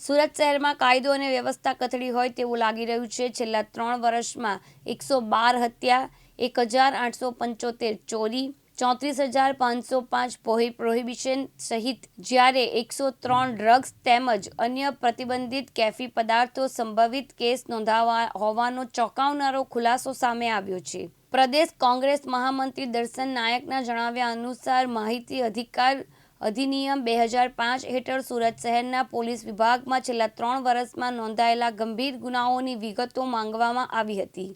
સુરત શહેરમાં કાયદો અને વ્યવસ્થા કથળી હોય તેવું લાગી રહ્યું છે. છેલ્લા ત્રણ વર્ષમાં એકસો બાર હત્યા, એક હજાર આઠસો પંચોતેર ચોરી, ચોત્રીસ હજાર પાંચસો પાંચ પ્રોહિબિશન સહિત જ્યારે એકસો ત્રણ ડ્રગ્સ તેમજ અન્ય પ્રતિબંધિત કેફી પદાર્થો સંભવિત કેસ નોંધાવા હોવાનો ચોંકાવનારો ખુલાસો સામે આવ્યો છે. પ્રદેશ કોંગ્રેસ મહામંત્રી દર્શન નાયકના જણાવ્યા અનુસાર માહિતી અધિકાર અધિનિયમ બે હજાર પાંચ હેઠળ સુરત શહેરના પોલીસ વિભાગમાં છેલ્લા ત્રણ વર્ષમાં નોંધાયેલા ગંભીર ગુનાઓની વિગતો માંગવામાં આવી હતી.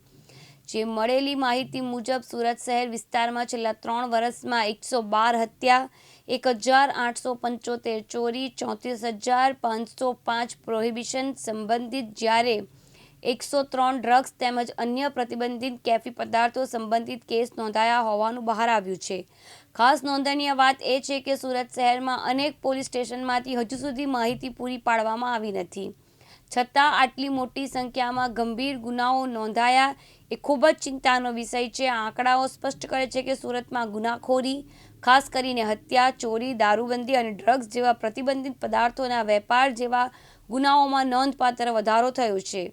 જે મળેલી માહિતી મુજબ સુરત શહેર વિસ્તારમાં છેલ્લા ત્રણ વર્ષમાં એકસો બાર હત્યા, એક હજાર આઠસો પંચોતેર ચોરી, ચોત્રીસ હજાર પાંચસો પાંચ પ્રોહિબિશન સંબંધિત જ્યારે એકસો ત્રણ ડ્રગ્સ તેમજ અન્ય પ્રતિબંધિત કેફી પદાર્થો સંબંધિત કેસ નોંધાયા હોવાનું બહાર આવ્યું છે. ખાસ નોંધનીય વાત એ છે કે સુરત શહેરમાં અનેક પોલીસ સ્ટેશનમાંથી હજુ સુધી માહિતી પૂરી પાડવામાં આવી નથી. છતાં આટલી મોટી સંખ્યામાં ગંભીર ગુનાઓ નોંધાયા એ ખૂબ જ ચિંતાનો વિષય છે. આંકડાઓ સ્પષ્ટ કરે છે કે સુરતમાં ગુનાખોરી, ખાસ કરીને હત્યા, ચોરી, દારૂબંધી અને ડ્રગ્સ જેવા પ્રતિબંધિત પદાર્થોના વેપાર જેવા ગુનાઓમાં નોંધપાત્ર વધારો થયો છે.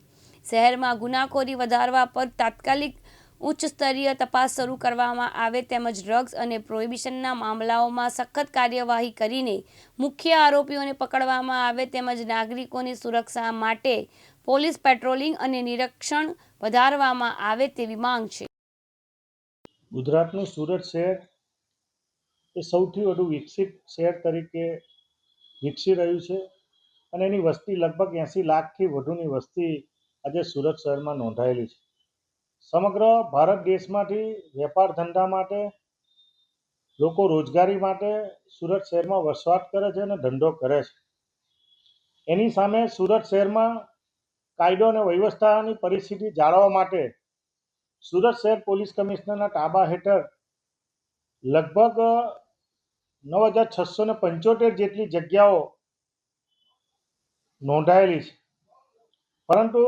શહેરમાં ગુનાખોરી વધારવા પર તાત્કાલિક ઉચ્ચ સ્તરીય તપાસ શરૂ કરવામાં આવે તેમજ ડ્રગ્સ અને પ્રોહિબિશનના મામલાઓમાં સખત કાર્યવાહી કરીને મુખ્ય આરોપીઓને પકડવામાં આવે તેમજ નાગરિકોની સુરક્ષા માટે પોલીસ પેટ્રોલિંગ અને નિરીક્ષણ વધારવામાં આવે તેવી માંગ છે. ગુજરાતનું સુરત શહેર એ સૌથી વધુ વિકસિત શહેર તરીકે વિકસી રહ્યું છે અને એની વસ્તી લગભગ એંસી લાખથી વધુની વસ્તી આજે સુરત શહેરમાં નોંધાયેલી છે. સમગ્ર ભારત દેશમાંથી વેપાર ધંધા માટે, લોકો રોજગારી માટે સુરત શહેરમાં વસવાટ કરે છે અને ધંધો કરે છે. એની સામે સુરત શહેરમાં કાયદો અને વ્યવસ્થાની પરિસ્થિતિ જાળવવા માટે સુરત શહેર પોલીસ કમિશનરના તાબા હેઠળ લગભગ નવ હજાર છસો ને પંચોતેર જેટલી જગ્યાઓ નોંધાયેલી છે. પરંતુ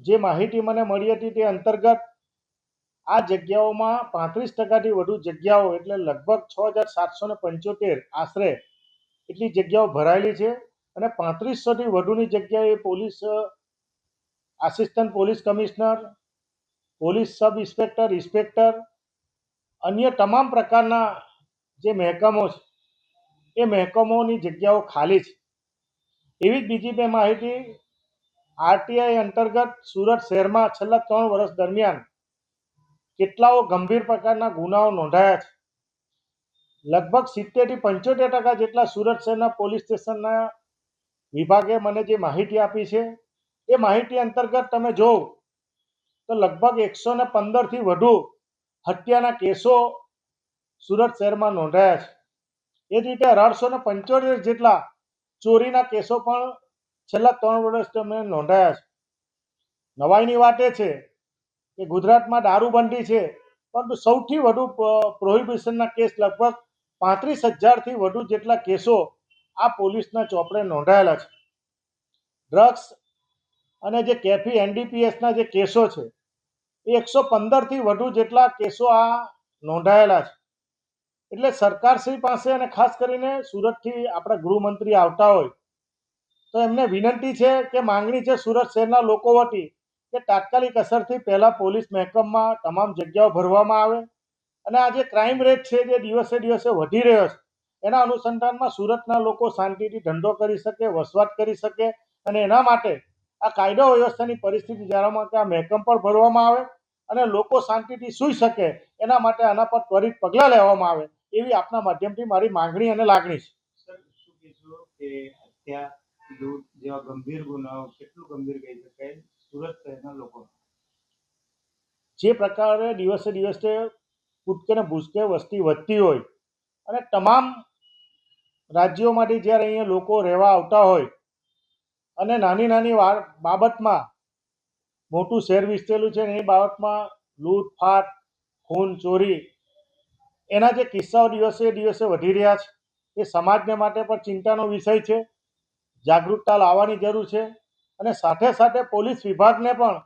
જે માહિતી મને મળી હતી તે અંતર્ગત આ જગ્યાઓમાં પાંત્રીસ ટકાથી વધુ જગ્યાઓ એટલે લગભગ છ હજાર સાતસો ને પંચોતેર આશરે એટલી જગ્યાઓ ભરાયેલી છે અને પાંત્રીસોથી વધુની જગ્યાએ police assistant police commissioner, police sub inspector inspector, અન્ય તમામ પ્રકારના જે મહેકમો છે, એ મહેકમોની જગ્યાઓ ખાલી છે. એવી જ બીજી બે માહિતી આરટીઆઈ અંતર્ગત સુરત શહેરમાં છેલ્લા ત્રણ વર્ષ દરમિયાન કેટલાઓ ગંભીર પ્રકારના ગુનાઓ નોંધાયા છે. લગભગ સિત્તેરથી પંચોતેર ટકા જેટલા સુરત શહેરના પોલીસ સ્ટેશનના વિભાગે મને જે માહિતી આપી છે, એ માહિતી અંતર્ગત તમે જોવ તો લગભગ એકસો ને પંદરથી વધુ હત્યાના કેસો સુરત શહેરમાં નોંધાયા છે. એ જ રીતે અઢારસો ને પંચોતેર જેટલા ચોરીના કેસો પણ છેલ્લા ત્રણ વર્ષ તમે નોંધાયા છે. નવાઈની વાત એ છે કે ગુજરાતમાં દારૂબંધી છે, પરંતુ સૌથી વધુ પ્રોહિબિશનના કેસ લગભગ પાંત્રીસ હજારથી વધુ જેટલા કેસો આ પોલીસના ચોપડે નોંધાયેલા છે. ડ્રગ્સ અને જે કેફી એનડીપીએસના જે કેસો છે, એ એકસો પંદરથી વધુ જેટલા કેસો આ નોંધાયેલા છે. એટલે સરકારશ્રી પાસે અને ખાસ કરીને સુરતથી આપણા ગૃહમંત્રી આવતા હોય તો એમને વિનંતી છે કે માંગણી છે સુરત શહેરના લોકો વતી કે તાત્કાલિક અસરથી પહેલાં પોલીસ મહેકમમાં તમામ જગ્યાઓ ભરવામાં આવે. અને આ જે ક્રાઇમ રેટ છે જે દિવસે દિવસે વધી રહ્યો છે, એના અનુસંધાનમાં સુરતના લોકો શાંતિથી ધંધો કરી શકે, વસવાટ કરી શકે અને એના માટે આ કાયદો વ્યવસ્થાની પરિસ્થિતિ જાળવવા માટે આ મહેકમ પણ ભરવામાં આવે અને લોકો શાંતિથી સૂઈ શકે એના માટે આના પર ત્વરિત પગલાં લેવામાં આવે એવી આપના માધ્યમથી મારી માંગણી અને લાગણી છે. જેવા ગંભીર ગુનાઓ, કેટલું ગંભીર કહી શકાય? સુરત શહેરના લોકો જે પ્રકારે દિવસે દિવસે કૂદકે ને ભૂસકે વસ્તી વધતી હોય અને તમામ રાજ્યોમાંથી જ્યારે અહીંયા લોકો રહેવા આવતા હોય અને નાની નાની બાબતમાં મોટું શહેર વિસ્તરેલું છે એ બાબતમાં લૂંટફાટ ખૂન, ચોરી એના જે કિસ્સાઓ દિવસે દિવસે વધી રહ્યા છે, એ સમાજને માટે પણ ચિંતાનો વિષય છે. જાગૃતતા લાવવાની જરૂર છે અને સાથે સાથે પોલીસ વિભાગને પણ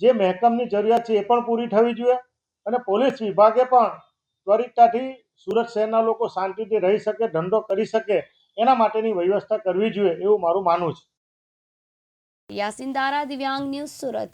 જે મહેકમની જરૂરિયાત છે એ પણ પૂરી થવી જોઈએ અને પોલીસ વિભાગે પણ ત્વરિતતાથી સુરત શહેરના લોકો શાંતિથી રહી શકે, ધંધો કરી શકે, એના માટેની વ્યવસ્થા કરવી જોઈએ એવું મારું માનવું છે. યાસીન દારા, દિવ્યાંગ ન્યૂઝ સુરત.